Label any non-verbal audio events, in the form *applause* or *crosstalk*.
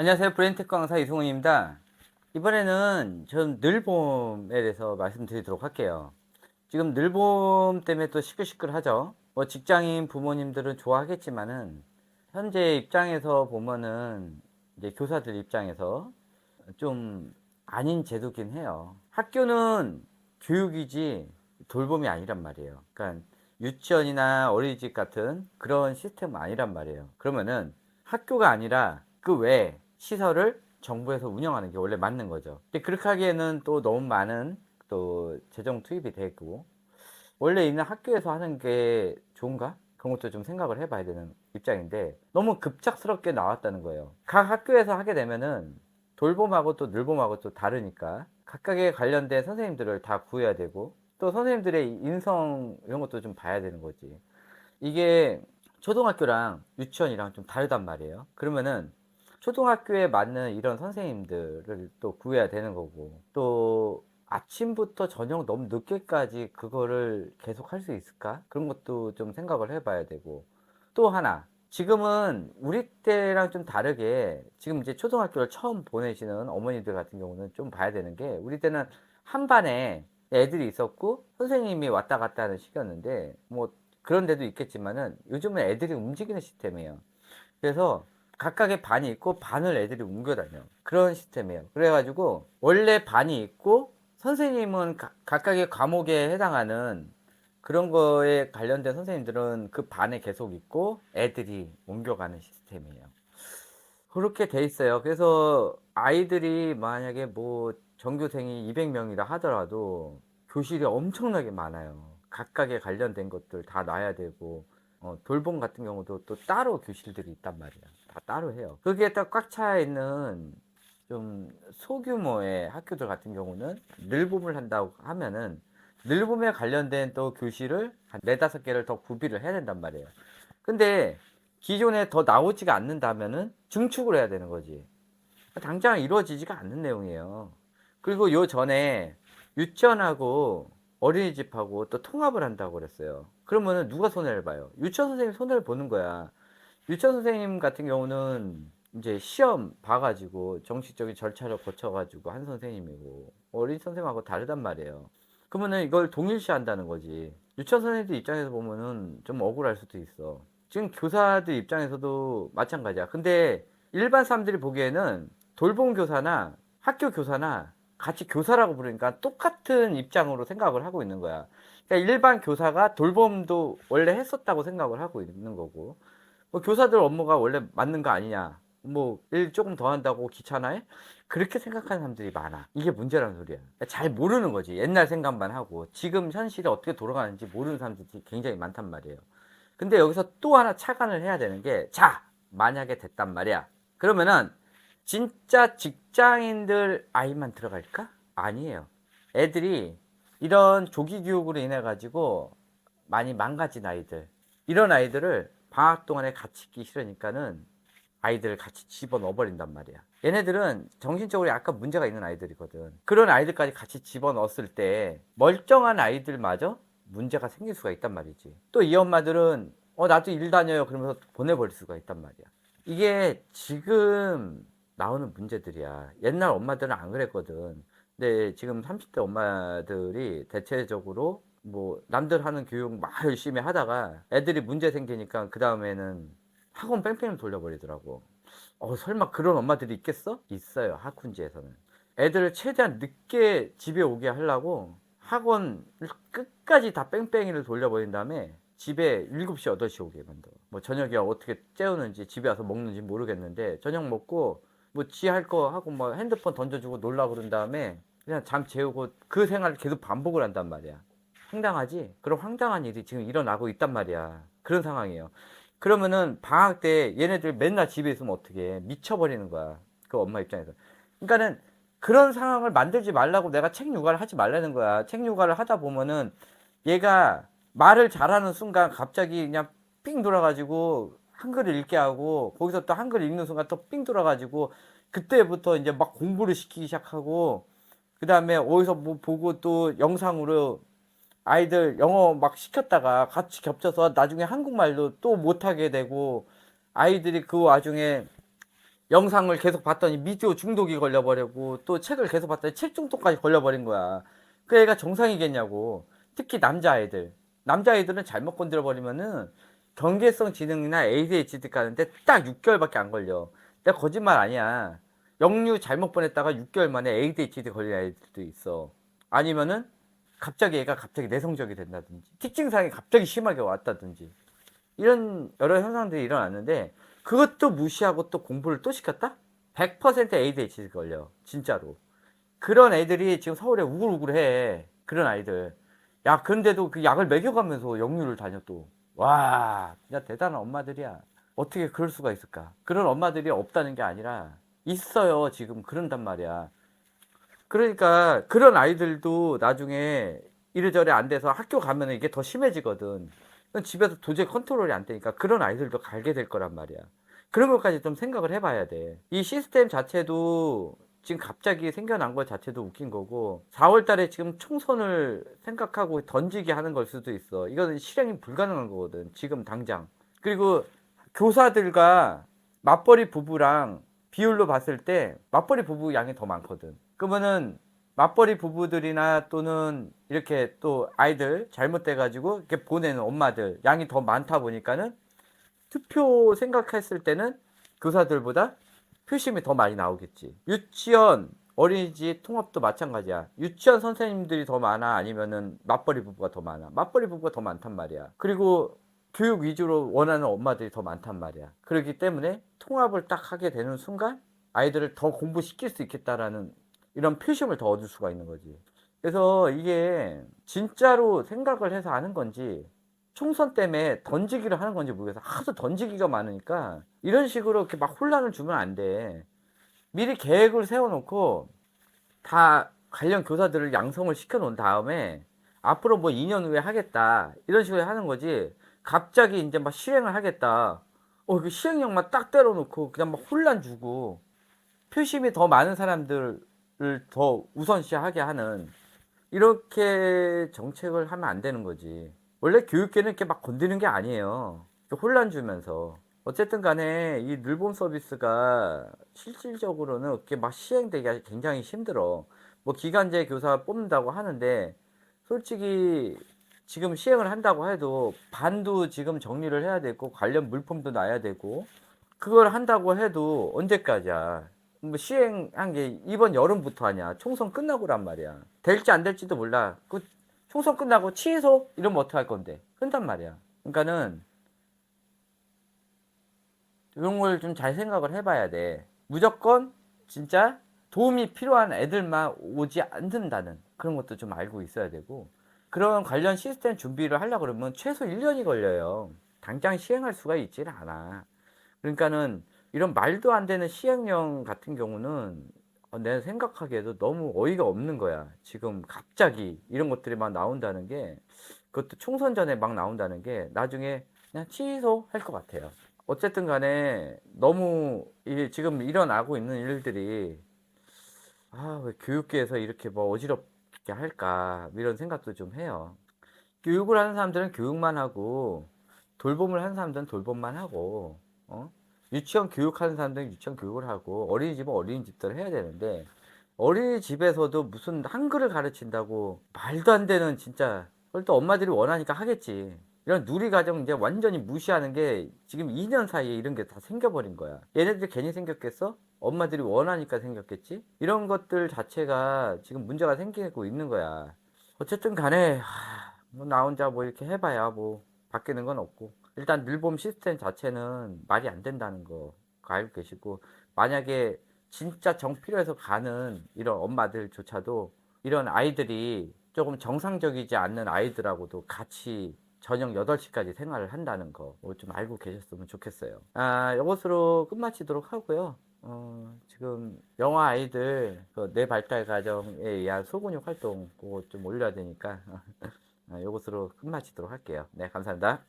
안녕하세요. 브레인테크 강사 이승훈입니다. 이번에는 전 늘봄에 대해서 말씀드리도록 할게요. 지금 늘봄 때문에 또 시끌시끌하죠. 뭐 직장인 부모님들은 좋아하겠지만은 현재 입장에서 보면은 이제 교사들 입장에서 좀 아닌 제도긴 해요. 학교는 교육이지 돌봄이 아니란 말이에요. 그러니까 유치원이나 어린이집 같은 그런 시스템은 아니란 말이에요. 그러면은 학교가 아니라 그 외에 시설을 정부에서 운영하는 게 원래 맞는 거죠. 근데 그렇게 하기에는 또 너무 많은 또 재정 투입이 되고 원래 있는 학교에서 하는 게 좋은가? 그런 것도 좀 생각을 해봐야 되는 입장인데 너무 급작스럽게 나왔다는 거예요. 각 학교에서 하게 되면은 돌봄하고 또 늘봄하고 또 다르니까 각각에 관련된 선생님들을 다 구해야 되고 또 선생님들의 인성 이런 것도 좀 봐야 되는 거지. 이게 초등학교랑 유치원이랑 좀 다르단 말이에요. 그러면은 초등학교에 맞는 이런 선생님들을 또 구해야 되는 거고 또 아침부터 저녁 너무 늦게까지 그거를 계속 할 수 있을까? 그런 것도 좀 생각을 해봐야 되고 또 하나 지금은 우리 때랑 좀 다르게 지금 이제 초등학교를 처음 보내시는 어머니들 같은 경우는 좀 봐야 되는 게 우리 때는 한 반에 애들이 있었고 선생님이 왔다 갔다 하는 시기였는데 뭐 그런 데도 있겠지만은 요즘은 애들이 움직이는 시스템이에요. 그래서 각각의 반이 있고 반을 애들이 옮겨 다녀. 그런 시스템이에요. 그래가지고 원래 반이 있고 선생님은 가- 각각의 과목에 해당하는 그런 거에 관련된 선생님들은 그 반에 계속 있고 애들이 옮겨가는 시스템이에요. 그렇게 돼 있어요. 그래서 아이들이 만약에 뭐 전교생이 200명이라 하더라도 교실이 엄청나게 많아요. 각각에 관련된 것들 다 놔야 되고 어, 돌봄 같은 경우도 또 따로 교실들이 있단 말이야. 다 따로 해요. 거기에 딱 꽉 차 있는 좀 소규모의 학교들 같은 경우는 늘봄을 한다고 하면은 늘봄에 관련된 또 교실을 한 네다섯 개를 더 구비를 해야 된단 말이에요. 근데 기존에 더 나오지가 않는다면은 증축을 해야 되는 거지. 당장 이루어지지가 않는 내용이에요. 그리고 요 전에 유치원하고 어린이집하고 또 통합을 한다고 그랬어요. 그러면은 누가 손해를 봐요? 유치원 선생님 손해를 보는 거야. 유치원 선생님 같은 경우는 이제 시험 봐가지고 정식적인 절차를 거쳐가지고 한 선생님이고 어린 선생님하고 다르단 말이에요. 그러면은 이걸 동일시 한다는 거지. 유치원 선생님들 입장에서 보면은 좀 억울할 수도 있어. 지금 교사들 입장에서도 마찬가지야. 근데 일반 사람들이 보기에는 돌봄 교사나 학교 교사나 같이 교사라고 부르니까 똑같은 입장으로 생각을 하고 있는 거야. 그러니까 일반 교사가 돌봄도 원래 했었다고 생각을 하고 있는 거고, 뭐 교사들 업무가 원래 맞는 거 아니냐, 뭐 일 조금 더 한다고 귀찮아해? 그렇게 생각하는 사람들이 많아. 이게 문제라는 소리야. 잘 모르는 거지. 옛날 생각만 하고 지금 현실이 어떻게 돌아가는지 모르는 사람들이 굉장히 많단 말이에요. 근데 여기서 또 하나 착안을 해야 되는 게, 자, 만약에 됐단 말이야. 그러면은 진짜 직 장인들 아이만 들어갈까? 아니에요. 애들이 이런 조기 교육으로 인해 가지고 많이 망가진 아이들, 이런 아이들을 방학 동안에 같이 있기 싫으니까는 아이들을 같이 집어넣어 버린단 말이야. 얘네들은 정신적으로 약간 문제가 있는 아이들이거든. 그런 아이들까지 같이 집어넣었을 때 멀쩡한 아이들마저 문제가 생길 수가 있단 말이지. 또 이 엄마들은 어 나도 일 다녀요 그러면서 보내버릴 수가 있단 말이야. 이게 지금 나오는 문제들이야. 옛날 엄마들은 안 그랬거든. 근데 지금 30대 엄마들이 대체적으로 뭐 남들 하는 교육 막 열심히 하다가 애들이 문제 생기니까 그 다음에는 학원 뺑뺑 돌려버리더라고. 어 설마 그런 엄마들이 있겠어? 있어요 학군지에서는. 애들을 최대한 늦게 집에 오게 하려고 학원을 끝까지 다 뺑뺑이를 돌려버린 다음에 집에 7시, 8시 오게 만들어. 뭐 저녁에 어떻게 때우는지 집에 와서 먹는지 모르겠는데 저녁 먹고 뭐 지 할 거 하고 뭐 핸드폰 던져주고 놀라 그런 다음에 그냥 잠 재우고 그 생활을 계속 반복을 한단 말이야. 황당하지? 그런 황당한 일이 지금 일어나고 있단 말이야. 그런 상황이에요. 그러면은 방학 때 얘네들 맨날 집에 있으면 어떻게 미쳐버리는 거야. 그 엄마 입장에서. 그러니까는 그런 상황을 만들지 말라고 내가 책 육아를 하지 말라는 거야. 책 육아를 하다 보면은 얘가 말을 잘하는 순간 갑자기 그냥 삥 돌아가지고 한글을 읽게 하고 거기서 또 한글 읽는 순간 또 삥 돌아가지고 그때부터 이제 막 공부를 시키기 시작하고 그 다음에 어디서 뭐 보고 또 영상으로 아이들 영어 막 시켰다가 같이 겹쳐서 나중에 한국말도 또 못하게 되고 아이들이 그 와중에 영상을 계속 봤더니 미디어 중독이 걸려버리고 또 책을 계속 봤더니 책 중독까지 걸려버린 거야. 그 애가 정상이겠냐고. 특히 남자아이들. 남자아이들은 잘못 건드려 버리면은 경계성 지능이나 ADHD 가는데 딱 6개월밖에 안 걸려. 내가 거짓말 아니야. 영유 잘못 보냈다가 6개월 만에 ADHD 걸린 아이들도 있어. 아니면은 갑자기 얘가 갑자기 내성적이 된다든지 특징상이 갑자기 심하게 왔다든지 이런 여러 현상들이 일어났는데 그것도 무시하고 또 공부를 또 시켰다? 100% ADHD 걸려. 진짜로. 그런 애들이 지금 서울에 우글우글해. 그런 아이들. 야, 그런데도 그 약을 먹여가면서 영유를 다녀 또. 와, 진짜 대단한 엄마들이야. 어떻게 그럴 수가 있을까? 그런 엄마들이 없다는 게 아니라 있어요. 지금 그런단 말이야. 그러니까 그런 아이들도 나중에 이래저래 안 돼서 학교 가면 이게 더 심해지거든. 집에서 도저히 컨트롤이 안 되니까 그런 아이들도 갈게 될 거란 말이야. 그런 것까지 좀 생각을 해봐야 돼. 이 시스템 자체도 지금 갑자기 생겨난 것 자체도 웃긴 거고 4월 달에 지금 총선을 생각하고 던지게 하는 걸 수도 있어. 이거는 실행이 불가능한 거거든. 지금 당장. 그리고 교사들과 맞벌이 부부랑 비율로 봤을 때 맞벌이 부부 양이 더 많거든. 그러면은 맞벌이 부부들이나 또는 이렇게 또 아이들 잘못돼 가지고 이렇게 보내는 엄마들 양이 더 많다 보니까는 투표 생각했을 때는 교사들보다 표심이 더 많이 나오겠지. 유치원, 어린이집 통합도 마찬가지야. 유치원 선생님들이 더 많아? 아니면은 맞벌이 부부가 더 많아? 맞벌이 부부가 더 많단 말이야. 그리고 교육 위주로 원하는 엄마들이 더 많단 말이야. 그렇기 때문에 통합을 딱 하게 되는 순간 아이들을 더 공부시킬 수 있겠다라는 이런 표심을 더 얻을 수가 있는 거지. 그래서 이게 진짜로 생각을 해서 하는 건지 총선 때문에 던지기를 하는 건지 모르겠어. 하도 던지기가 많으니까 이런 식으로 이렇게 막 혼란을 주면 안 돼. 미리 계획을 세워놓고 다 관련 교사들을 양성을 시켜놓은 다음에 앞으로 뭐 2년 후에 하겠다 이런 식으로 하는 거지. 갑자기 이제 막 시행을 하겠다. 어, 그 시행령만 딱 때려놓고 그냥 막 혼란 주고 표심이 더 많은 사람들을 더 우선시하게 하는 이렇게 정책을 하면 안 되는 거지. 원래 교육계는 이렇게 막 건드는 게 아니에요. 혼란 주면서. 어쨌든 간에 이 늘봄 서비스가 실질적으로는 이렇게 막 시행되기가 굉장히 힘들어. 뭐 기간제 교사 뽑는다고 하는데 솔직히 지금 시행을 한다고 해도 반도 지금 정리를 해야 되고 관련 물품도 놔야 되고 그걸 한다고 해도 언제까지야. 뭐 시행한 게 이번 여름부터 하냐. 총선 끝나고란 말이야. 될지 안 될지도 몰라. 그 총선 끝나고 취소 이러면 어떡할 건데. 한단 말이야. 그러니까는 이런 걸 좀 잘 생각을 해봐야 돼. 무조건 진짜 도움이 필요한 애들만 오지 않는다는 그런 것도 좀 알고 있어야 되고 그런 관련 시스템 준비를 하려고 그러면 최소 1년이 걸려요. 당장 시행할 수가 있질 않아. 그러니까는 이런 말도 안 되는 시행령 같은 경우는 어, 내가 생각하기에도 너무 어이가 없는 거야. 지금 갑자기 이런 것들이 막 나온다는 게 그것도 총선 전에 막 나온다는 게 나중에 그냥 취소할 것 같아요. 어쨌든 간에 너무 이 지금 일어나고 있는 일들이 아, 왜 교육계에서 이렇게 뭐 어지럽게 할까 이런 생각도 좀 해요. 교육을 하는 사람들은 교육만 하고 돌봄을 하는 사람들은 돌봄만 하고 어? 유치원 교육하는 사람들은 유치원 교육을 하고 어린이집은 어린이집대로 해야 되는데 어린이집에서도 무슨 한글을 가르친다고 말도 안 되는 진짜 그걸 또 엄마들이 원하니까 하겠지. 이런 누리과정 이제 완전히 무시하는 게 지금 2년 사이에 이런 게 다 생겨버린 거야. 얘네들 괜히 생겼겠어? 엄마들이 원하니까 생겼겠지? 이런 것들 자체가 지금 문제가 생기고 있는 거야. 어쨌든 간에, 하, 뭐나 혼자 뭐 이렇게 해봐야 뭐 바뀌는 건 없고. 일단 늘봄 시스템 자체는 말이 안 된다는 거 알고 계시고. 만약에 진짜 정 필요해서 가는 이런 엄마들조차도 이런 아이들이 조금 정상적이지 않는 아이들하고도 같이 저녁 8시까지 생활을 한다는 거 좀 알고 계셨으면 좋겠어요. 아, 이것으로 끝마치도록 하고요. 어, 지금 영화 아이들 그 뇌 발달 과정에 의한 소근육 활동 그거 좀 올려야 되니까 *laughs* 아, 이것으로 끝마치도록 할게요. 네, 감사합니다.